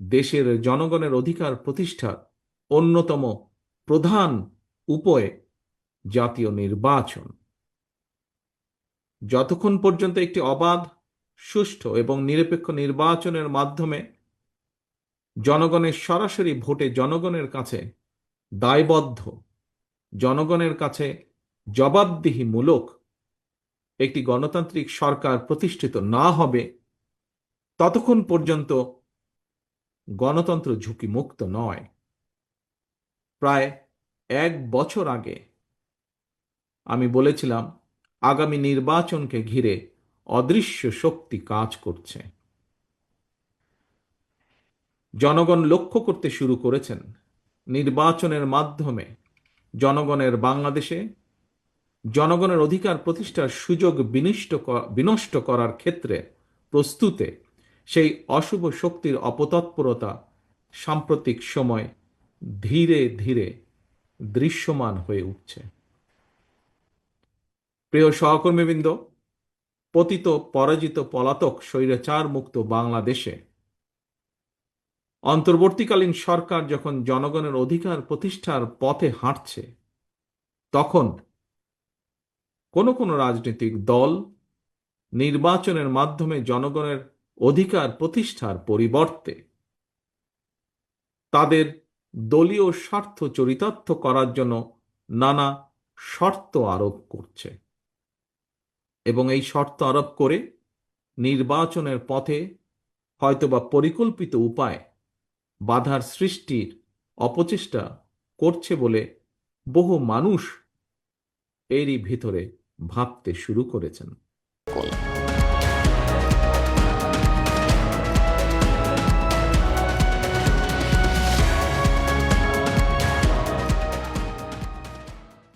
দেশের জনগণের অধিকার প্রতিষ্ঠার অন্যতম প্রধান উপায় জাতীয় নির্বাচন। যতক্ষণ পর্যন্ত একটি অবাধ, সুষ্ঠু এবং নিরপেক্ষ নির্বাচনের মাধ্যমে জনগণের সরাসরি ভোটে জনগণের কাছে দায়বদ্ধ, জনগণের কাছে জবাবদিহিমূলক একটি গণতান্ত্রিক সরকার প্রতিষ্ঠিত না হবে, ততক্ষণ পর্যন্ত গণতন্ত্র ঝুঁকিমুক্ত নয়। প্রায় এক বছর আগে আমি বলেছিলাম, আগামী নির্বাচনকে ঘিরে অদৃশ্য শক্তি কাজ করছে। জনগণ লক্ষ্য করতে শুরু করেছেন নির্বাচনের মাধ্যমে। জনগণের বাংলাদেশে জনগণের অধিকার প্রতিষ্ঠার সুযোগ বিনিষ্ট বিনষ্ট করার ক্ষেত্রে প্রস্তুতে সেই অশুভ শক্তির অপতৎপরতা সাম্প্রতিক সময় ধীরে ধীরে দৃশ্যমান হয়ে উঠছে। প্রিয় সহকর্মীবৃন্দ, পতিত পরাজিত পলাতক স্বৈরাচার মুক্ত বাংলাদেশে অন্তর্বর্তীকালীন সরকার যখন জনগণের অধিকার প্রতিষ্ঠার পথে হাঁটছে, তখন কোনো কোনো রাজনৈতিক দল নির্বাচনের মাধ্যমে জনগণের অধিকার প্রতিষ্ঠার পরিবর্তে। তাদের দলীয় স্বার্থ চরিতার্থ করার জন্য নানা শর্ত আরোপ করছে। এবং এই শর্ত আরোপ করে নির্বাচনের পথে হয়তোবা পরিকল্পিত উপায় বাধার সৃষ্টির অপচেষ্টা করছে বলে বহু মানুষ এরই ভিতরে ভাবতে শুরু করেছেন।